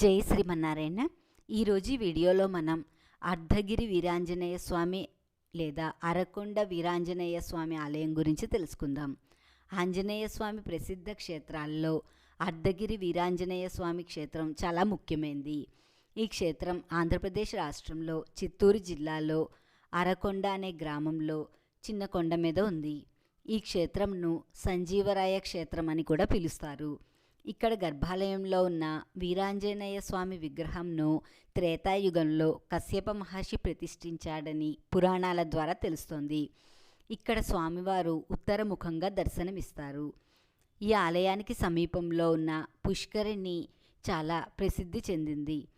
జై శ్రీమన్నారాయణ. ఈరోజు వీడియోలో మనం అర్ధగిరి వీరాంజనేయ స్వామి లేదా అరకొండ వీరాంజనేయ స్వామి ఆలయం గురించి తెలుసుకుందాం. ఆంజనేయ స్వామి ప్రసిద్ధ క్షేత్రాల్లో అర్ధగిరి వీరాంజనేయ స్వామి క్షేత్రం చాలా ముఖ్యమైనది ఈ క్షేత్రం ఆంధ్రప్రదేశ్ రాష్ట్రంలో చిత్తూరు జిల్లాలో అరకొండ అనే గ్రామంలో చిన్న కొండ మీద ఉంది. ఈ క్షేత్రంను సంజీవరాయ క్షేత్రం అని కూడా పిలుస్తారు. ఇక్కడ గర్భాలయంలో ఉన్న వీరాంజనేయ స్వామి విగ్రహంను త్రేతాయుగంలో కశ్యప మహర్షి ప్రతిష్ఠించాడని పురాణాల ద్వారా తెలుస్తోంది. ఇక్కడ స్వామివారు ఉత్తరముఖంగా దర్శనమిస్తారు. ఈ ఆలయానికి సమీపంలో ఉన్న పుష్కరిణి చాలా ప్రసిద్ధి చెందింది.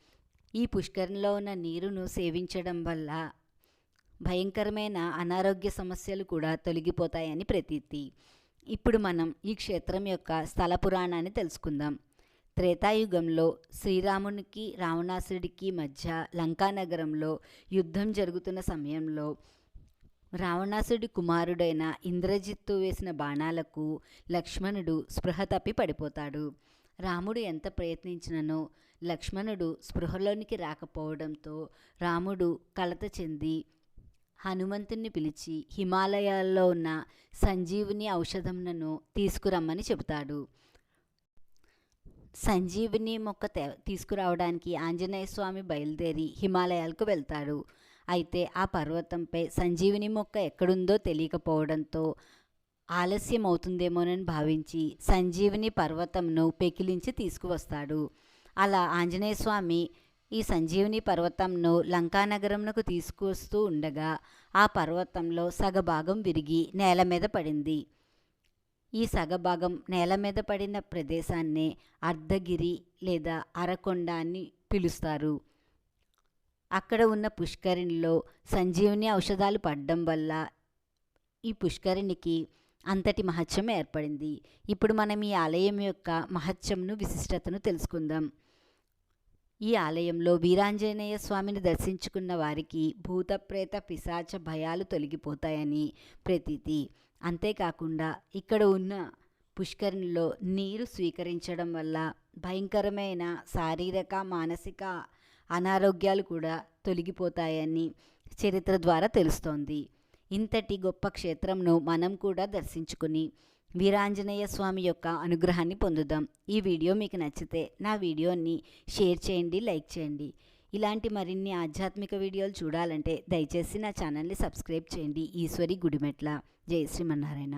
ఈ పుష్కరిణిలో ఉన్న నీరును సేవించడం వల్ల భయంకరమైన అనారోగ్య సమస్యలు కూడా తొలగిపోతాయని ప్రతీతి. ఇప్పుడు మనం ఈ క్షేత్రం యొక్క స్థల పురాణాన్ని తెలుసుకుందాం. త్రేతాయుగంలో శ్రీరామునికి రావణాసుడికి మధ్య లంకానగరంలో యుద్ధం జరుగుతున్న సమయంలో రావణాసుడి కుమారుడైన ఇంద్రజిత్తు వేసిన బాణాలకు లక్ష్మణుడు స్పృహ తప్పి పడిపోతాడు. రాముడు ఎంత ప్రయత్నించిననో లక్ష్మణుడు స్పృహలోనికి రాకపోవడంతో రాముడు కలత చెంది హనుమంతుణ్ణి పిలిచి హిమాలయాల్లో ఉన్న సంజీవుని ఔషధంను తీసుకురమ్మని చెబుతాడు. సంజీవిని మొక్క తీసుకురావడానికి ఆంజనేయ స్వామి బయలుదేరి హిమాలయాలకు వెళ్తాడు. అయితే ఆ పర్వతంపై సంజీవిని మొక్క ఎక్కడుందో తెలియకపోవడంతో ఆలస్యం అవుతుందేమోనని భావించి సంజీవిని పర్వతంను పెకిలించి తీసుకువస్తాడు. అలా ఆంజనేయ స్వామి ఈ సంజీవిని పర్వతంను లంకానగరంకు తీసుకొస్తూ ఉండగా ఆ పర్వతంలో సగభాగం విరిగి నేల మీద పడింది. ఈ సగభాగం నేల మీద పడిన ప్రదేశాన్నే అర్ధగిరి లేదా అరకొండ అని పిలుస్తారు. అక్కడ ఉన్న పుష్కరిణిలో సంజీవుని ఔషధాలు పడడం వల్ల ఈ పుష్కరిణికి అంతటి మహత్యం ఏర్పడింది. ఇప్పుడు మనం ఈ ఆలయం యొక్క మహత్యంను విశిష్టతను తెలుసుకుందాం. ఈ ఆలయంలో వీరాంజనేయ స్వామిని దర్శించుకున్న వారికి భూతప్రేత పిశాచ భయాలు తొలగిపోతాయని ప్రతీతి. అంతేకాకుండా ఇక్కడ ఉన్న పుష్కరిణిలో నీరు స్వీకరించడం వల్ల భయంకరమైన శారీరక మానసిక అనారోగ్యాలు కూడా తొలగిపోతాయని చరిత్ర ద్వారా తెలుస్తోంది. ఇంతటి గొప్ప క్షేత్రంను మనం కూడా దర్శించుకుని వీరాంజనేయ స్వామి యొక్క అనుగ్రహాన్ని పొందుదాం. ఈ వీడియో మీకు నచ్చితే నా వీడియోని షేర్ చేయండి లైక్ చేయండి. ఇలాంటి మరిన్ని ఆధ్యాత్మిక వీడియోలు చూడాలంటే దయచేసి నా ఛానల్ని సబ్స్క్రైబ్ చేయండి. ఈశ్వరి గుడిమెట్ల. జయ శ్రీమన్నారాయణ